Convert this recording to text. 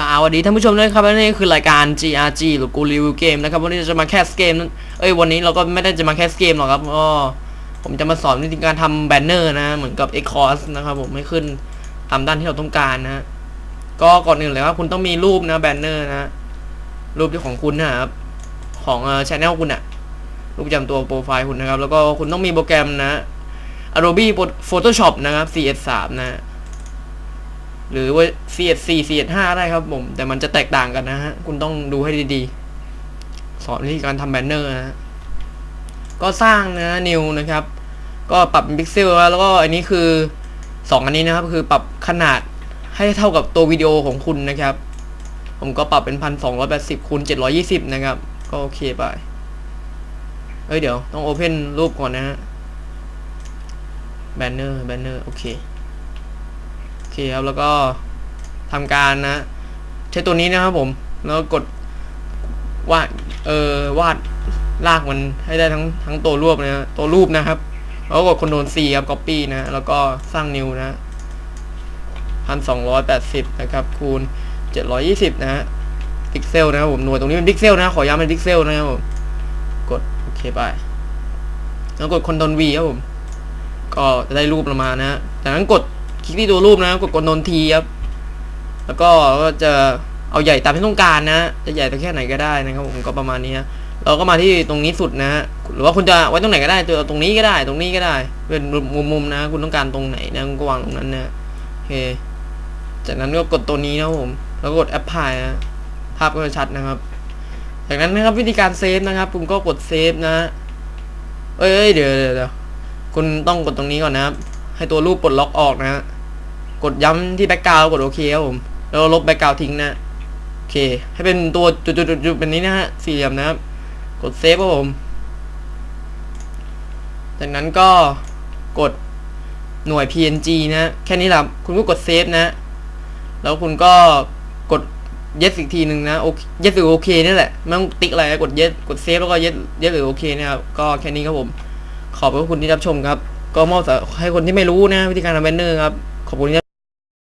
สวัสดีท่านผู้ชมด้วยครับและนี่คือรายการ GRG หรือกูรีวิวเกมนะครับวันนี้จะมาแคสเกมนั้นเอ้ยวันนี้เราก็ไม่ได้จะมาแคสเกมหรอกครับก็ผมจะมาสอนวิธีการทำแบนเนอร์นะ เหมือนกับ e c o s นะครับผมให้ขึ้นตามด้านที่เราต้องการนะก็ก่อนอื่นเลยว่าคุณต้องมีรูปนะแบนเนอร์นะรูปที่ของคุณนะครับของเอ่อชแนลคุณอะรูปประจำตัวโปรไฟล์คุณนะครับ แล้วก็คุณต้องมีโปรแกรมนะ Adobe Photoshop นะครับ CS3 นะ หรือว่า CS4 CS5 ได้ครับผม แต่มันจะแตกต่างกันนะฮะ คุณต้องดูให้ดีๆ สอนวิธีการทำแบนเนอร์นะฮะก็สร้างนะ new นะครับ ก็ปรับเป็นพิกเซลแล้วก็อันนี้คือ 2 อันนี้นะครับ คือปรับขนาดให้เท่ากับตัววิดีโอของคุณนะครับ ผมก็ปรับเป็นพันสองร้อยแปดสิบคูณเจ็ดร้อยี่สิบนะครับ ก็โอเคไป เอ้ยเดี๋ยวต้องโอเพนรูปก่อนนะฮะ แบนเนอร์ แบนเนอร์ โอเค เคครับแล้วก็ทำการนะ ใช้ตัวนี้นะครับผม แล้วกดวาดเออวาดลากมันให้ได้ทั้งทั้งตัวรูปนะตัวรูปนะครับ แล้วกดคอนโทรล C ครับ copy นะ แล้วก็สร้าง new นะพันสองร้อยแปดสิบนะครับ คูณเจ็ดร้อยยี่สิบนะฮะพิกเซลนะครับผมหน่วยตรงนี้เป็นพิกเซลนะ ขอย้ำเป็นพิกเซลนะครับผมกดโอเคไปแล้วกดคอนโทรล V ครับผม ก็จะได้รูปเรามานะฮะจากนั้นกด คลิกที่ตัวรูปนะกดคอนโทรล T ครับ แล้วก็ก็จะเอาใหญ่ตามที่ต้องการนะ จะใหญ่ตัวแค่ไหนก็ได้นะครับผมก็ประมาณนี้เราก็มาที่ตรงนี้สุดนะฮะหรือว่าคุณจะไว้ตรงไหนก็ได้ตัวตรงนี้ก็ได้ ตรงนี้ก็ได้ เป็นมุมๆนะ คุณต้องการตรงไหนนะคุณก็วางตรงนั้นนะโอเคจากนั้นก็กดตัวนี้นะผม แล้วกด apply นะภาพก็จะชัดนะครับ จากนั้นนะครับวิธีการเซฟนะครับคุณก็กดเซฟนะ เอ้ยเดี๋ยวเดี๋ยวคุณต้องกดตรงนี้ก่อนนะครับ ให้ตัวรูปปลดล็อกออกนะฮะกดย้ำที่แบ็กกราวกดโอเคครับผมแล้วลบแบ็กกราวทิ้งนะโอเค ให้เป็นตัวจุดๆๆเป็นนี้นะฮะสี่เหลี่ยมนะครับ กดเซฟครับผม จากนั้นก็กดหน่วย PNG นะแค่นี้แหละคุณก็กดเซฟนะ แล้วคุณก็กด yes อีกทีหนึ่งนะโอเค yes หรือโอเคนี่แหละไม่ต้องติ๊กอะไรกด yes กดเซฟแล้วก็ yes yes หรือโอเคนะครับก็แค่นี้ครับผม ขอบคุณที่รับชมครับ ก็มอบให้คนที่ไม่รู้นะวิธีการทำแบนเนอร์ครับขอบคุณที่